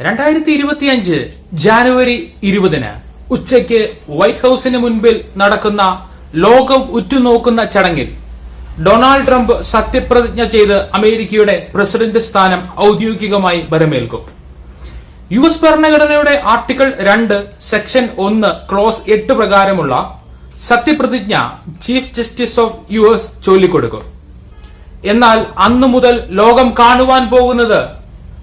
രണ്ടായിരത്തി ഇരുപത്തിയഞ്ച് ജാനുവരി ഇരുപതിന് ഉച്ചയ്ക്ക് വൈറ്റ് ഹൌസിന് മുൻപിൽ നടക്കുന്ന ലോകം ഉറ്റുനോക്കുന്ന ചടങ്ങിൽ ഡൊണാൾഡ് ട്രംപ് സത്യപ്രതിജ്ഞ ചെയ്ത് അമേരിക്കയുടെ പ്രസിഡന്റ് സ്ഥാനം ഔദ്യോഗികമായി വരമേൽക്കും യു എസ് ഭരണഘടനയുടെ ആർട്ടിക്കിൾ രണ്ട് സെക്ഷൻ ഒന്ന് ക്ലോസ് എട്ട് പ്രകാരമുള്ള സത്യപ്രതിജ്ഞ chief justice of U S ചൊല്ലിക്കൊടുക്കും. എന്നാൽ അന്നു മുതൽ ലോകം കാണുവാൻ പോകുന്നത്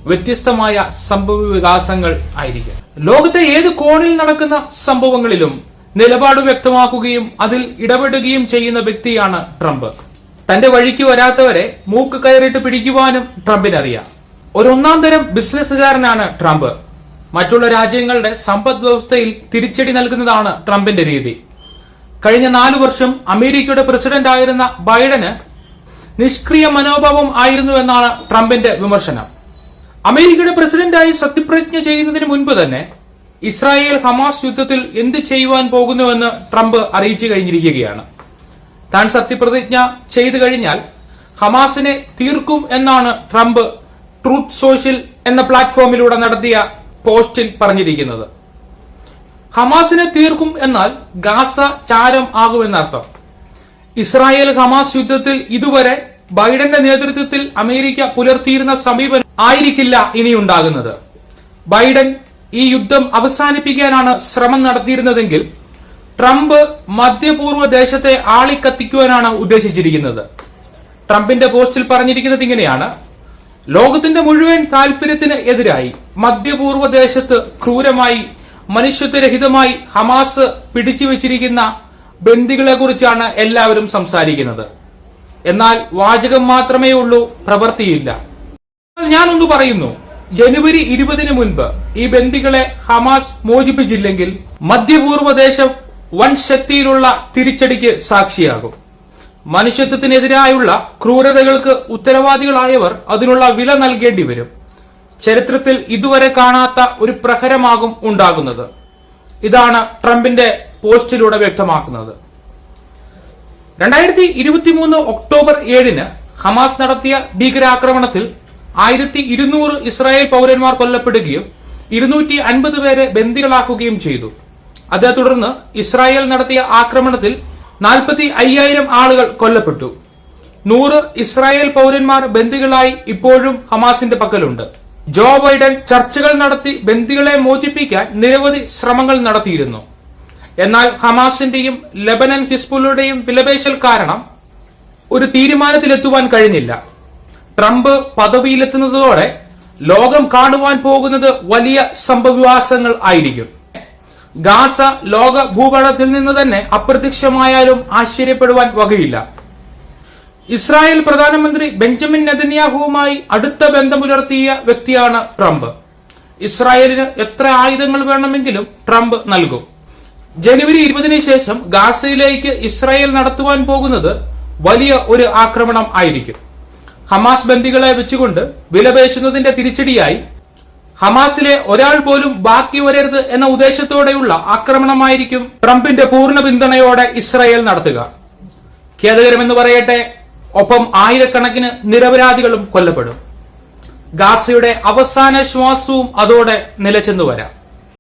വ്യത്യസ്തമായ സംഭവ വികാസങ്ങൾ ആയിരിക്കും. ലോകത്തെ ഏത് കോണിൽ നടക്കുന്ന സംഭവങ്ങളിലും നിലപാട് വ്യക്തമാക്കുകയും അതിൽ ഇടപെടുകയും ചെയ്യുന്ന വ്യക്തിയാണ് ട്രംപ്. തന്റെ വഴിക്ക് വരാത്തവരെ മൂക്ക് കയറിയിട്ട് പിടിക്കുവാനും ട്രംപിനറിയാം. ഒരു ഒന്നാം തരം ബിസിനസ്സുകാരനാണ് ട്രംപ്. മറ്റുള്ള രാജ്യങ്ങളുടെ സമ്പദ് വ്യവസ്ഥയിൽ തിരിച്ചടി നൽകുന്നതാണ് ട്രംപിന്റെ രീതി. കഴിഞ്ഞ നാലു വർഷം അമേരിക്കയുടെ പ്രസിഡന്റ് ആയിരുന്ന ബൈഡന് നിഷ്ക്രിയ മനോഭാവം ആയിരുന്നു എന്നാണ് ട്രംപിന്റെ വിമർശനം. അമേരിക്കയുടെ പ്രസിഡന്റായി സത്യപ്രതിജ്ഞ ചെയ്യുന്നതിന് മുൻപ് തന്നെ ഇസ്രായേൽ ഹമാസ് യുദ്ധത്തിൽ എന്ത് ചെയ്യുവാൻ പോകുന്നുവെന്ന് ട്രംപ് അറിയിച്ചു കഴിഞ്ഞിരിക്കുകയാണ്. താൻ സത്യപ്രതിജ്ഞ ചെയ്തു കഴിഞ്ഞാൽ ഹമാസിനെ തീർക്കും എന്നാണ് ട്രംപ് ട്രൂത്ത് സോഷ്യൽ എന്ന പ്ലാറ്റ്ഫോമിലൂടെ നടത്തിയ പോസ്റ്റിൽ പറഞ്ഞിരിക്കുന്നത്. ഹമാസിനെ തീർക്കും എന്നാൽ ഗാസ ചാരം ആകുമെന്നർത്ഥം. ഇസ്രായേൽ ഹമാസ് യുദ്ധത്തിൽ ഇതുവരെ ബൈഡന്റെ നേതൃത്വത്തിൽ അമേരിക്ക പുലർത്തിയിരുന്ന സമീപനം ആയിരിക്കില്ല ഇനി ഉണ്ടാകുന്നത് ബൈഡൻ ഈ യുദ്ധം അവസാനിപ്പിക്കാനാണ് ശ്രമം നടത്തിയിരുന്നതെങ്കിൽ ട്രംപ് മധ്യപൂർവ ദേശത്തെ ആളിക്കത്തിക്കുവാനാണ് ഉദ്ദേശിച്ചിരിക്കുന്നത്. ട്രംപിന്റെ പോസ്റ്റിൽ പറഞ്ഞിരിക്കുന്നത് ഇങ്ങനെയാണ്. ലോകത്തിന്റെ മുഴുവൻ താൽപര്യത്തിന് എതിരായി മധ്യപൂർവ ദേശത്ത് ക്രൂരമായി മനുഷ്യത്വരഹിതമായി ഹമാസ് പിടിച്ചു വച്ചിരിക്കുന്ന ബന്ദികളെ കുറിച്ചാണ് എല്ലാവരും സംസാരിക്കുന്നത്. എന്നാൽ വാചകം മാത്രമേ ഉള്ളൂ പ്രവൃത്തിയില്ല. ഞാനൊന്ന് പറയുന്നു ജനുവരി ഇരുപതിന് മുൻപ് ഈ ബന്ദികളെ ഹമാസ് മോചിപ്പിച്ചില്ലെങ്കിൽ മധ്യപൂർവ ദേശം വൻ ശക്തിയിലുള്ള തിരിച്ചടിക്ക് സാക്ഷിയാകും. മനുഷ്യത്വത്തിനെതിരായുള്ള ക്രൂരതകൾക്ക് ഉത്തരവാദികളായവർ അതിനുള്ള വില നൽകേണ്ടി വരും. ചരിത്രത്തിൽ ഇതുവരെ കാണാത്ത ഒരു പ്രഹരമാകും ഉണ്ടാകുന്നത്. ഇതാണ് ട്രംപിന്റെ പോസ്റ്റിലൂടെ വ്യക്തമാക്കുന്നത്. രണ്ടായിരത്തി ഇരുപത്തിമൂന്ന് ഒക്ടോബർ ഏഴിന് ഹമാസ് നടത്തിയ ഭീകരാക്രമണത്തിൽ ആയിരത്തി ഇരുന്നൂറ് ഇസ്രായേൽ പൌരന്മാർ കൊല്ലപ്പെടുകയും ഇരുന്നൂറ്റി അൻപത് പേരെ ബന്ദികളാക്കുകയും ചെയ്തു. അതേ തുടർന്ന് ഇസ്രായേൽ നടത്തിയ ആക്രമണത്തിൽ നാൽപ്പത്തി അയ്യായിരം ആളുകൾ കൊല്ലപ്പെട്ടു. നൂറ് ഇസ്രായേൽ പൌരന്മാർ ബന്ദികളായി ഇപ്പോഴും ഹമാസിന്റെ പക്കലുണ്ട്. ജോ ബൈഡൻ ചർച്ചകൾ നടത്തി ബന്ദികളെ മോചിപ്പിക്കാൻ നിരവധി ശ്രമങ്ങൾ നടത്തിയിരുന്നു. എന്നാൽ ഹമാസിന്റെയും ലബനൻ ഹിസ്ബുള്ളയുടെയും വിലപേശൽ കാരണം ഒരു തീരുമാനത്തിലെത്തുവാൻ കഴിഞ്ഞില്ല. ട്രംപ് പദവിയിലെത്തുന്നതോടെ ലോകം കാണുവാൻ പോകുന്നത് വലിയ സംഭവവികാസങ്ങൾ ആയിരിക്കും. ഗാസ ലോക ഭൂപടത്തിൽ നിന്ന് തന്നെ അപ്രത്യക്ഷമായാലും ആശ്ചര്യപ്പെടുവാൻ വകയില്ല. ഇസ്രായേൽ പ്രധാനമന്ത്രി ബെഞ്ചമിൻ നെതന്യാഹുവുമായി അടുത്ത ബന്ധം പുലർത്തിയ വ്യക്തിയാണ് ട്രംപ്. ഇസ്രായേലിന് എത്ര ആയുധങ്ങൾ വേണമെങ്കിലും ട്രംപ് നൽകും. ജനുവരി ഇരുപതിന് ശേഷം ഗാസയിലേക്ക് ഇസ്രായേൽ നടത്തുവാൻ പോകുന്നത് വലിയ ഒരു ആക്രമണം ആയിരിക്കും. ഹമാസ് ബന്ദികളെ വെച്ചുകൊണ്ട് വിലപേശുന്നതിന്റെ തിരിച്ചടിയായി ഹമാസിലെ ഒരാൾ പോലും ബാക്കി വരരുത് എന്ന ഉദ്ദേശത്തോടെയുള്ള ആക്രമണമായിരിക്കും ട്രംപിന്റെ പൂർണ പിന്തുണയോടെ ഇസ്രായേൽ നടത്തുക. ഖേദകരമെന്ന് പറയട്ടെ ഒപ്പം ആയിരക്കണക്കിന് നിരപരാധികളും കൊല്ലപ്പെടും. ഗാസയുടെ അവസാന ശ്വാസവും അതോടെ നിലച്ചെന്നു വരാം